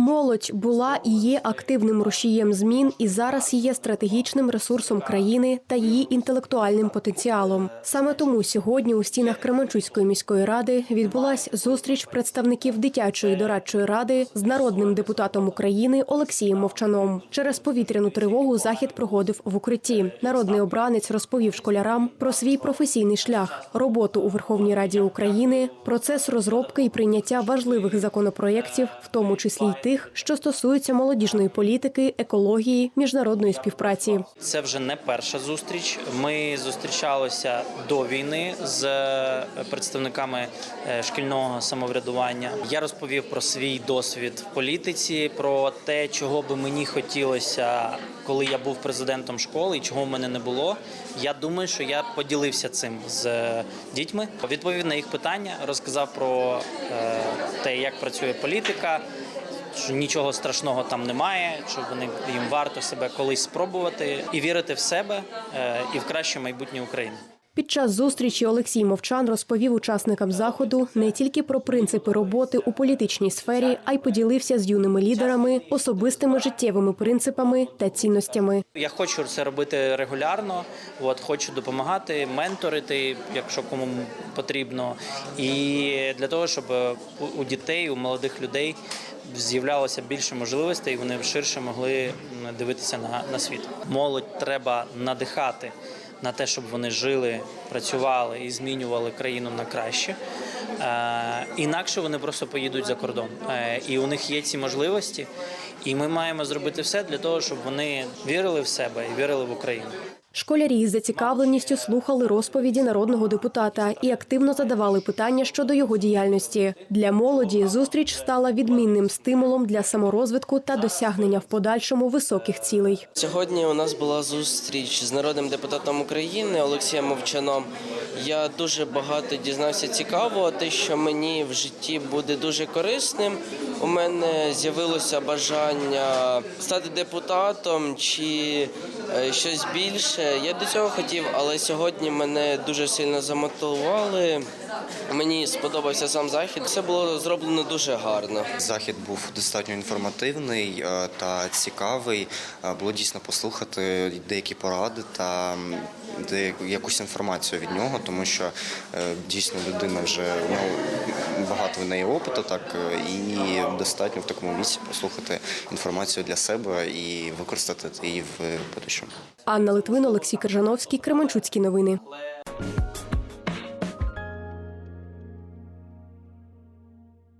Молодь була і є активним рушієм змін і зараз є стратегічним ресурсом країни та її інтелектуальним потенціалом. Саме тому сьогодні у стінах Кременчуцької міської ради відбулась зустріч представників дитячої дорадчої ради з народним депутатом України Олексієм Мовчаном. Через повітряну тривогу захід проходив в укритті. Народний обранець розповів школярам про свій професійний шлях, роботу у Верховній Раді України, процес розробки і прийняття важливих законопроєктів, в тому числі й тих, що стосуються молодіжної політики, екології, міжнародної співпраці. Це вже не перша зустріч. Ми зустрічалися до війни з е, представниками е, шкільного самоврядування. Я розповів про свій досвід в політиці, про те, чого би мені хотілося, коли я був президентом школи, і чого в мене не було. Я думаю, що я поділився цим з е, дітьми. Відповів на їх питання, розказав про те, як працює політика що нічого страшного там немає, що вони їм варто себе колись спробувати і вірити в себе е, і в краще майбутнє України. Під час зустрічі Олексій Мовчан розповів учасникам заходу не тільки про принципи роботи у політичній сфері, а й поділився з юними лідерами особистими життєвими принципами та цінностями. Я хочу це робити регулярно. От хочу допомагати, менторити, якщо кому потрібно, і для того, щоб у- у дітей, у молодих людей з'являлося більше можливостей, і вони ширше могли дивитися на, на світ. Молодь треба надихати на те, щоб вони жили, працювали і змінювали країну на краще. Е, інакше вони просто поїдуть за кордон. Е, і у них є ці можливості, і ми маємо зробити все для того, щоб вони вірили в себе і вірили в Україну. Школярі з зацікавленістю слухали розповіді народного депутата і активно задавали питання щодо його діяльності. Для молоді зустріч стала відмінним стимулом для саморозвитку та досягнення в подальшому високих цілей. Сьогодні у нас була зустріч з народним депутатом України Олексієм Мовчаном. Я дуже багато дізнався цікавого, те, що мені в житті буде дуже корисним. У мене з'явилося бажання стати депутатом чи е, щось більше. Я до цього хотів, але сьогодні мене дуже сильно замотивували. Мені сподобався сам захід. Все було зроблено дуже гарно. Захід був достатньо інформативний е, та цікавий. Е, Було дійсно послухати деякі поради та якусь інформацію від нього, тому що е, дійсно людина вже ну, багато в неї опиту, так і достатньо в такому віці послухати інформацію для себе і використати її в подальшому. Анна Литвин, Олексій Кержановський, Кременчуцькі новини.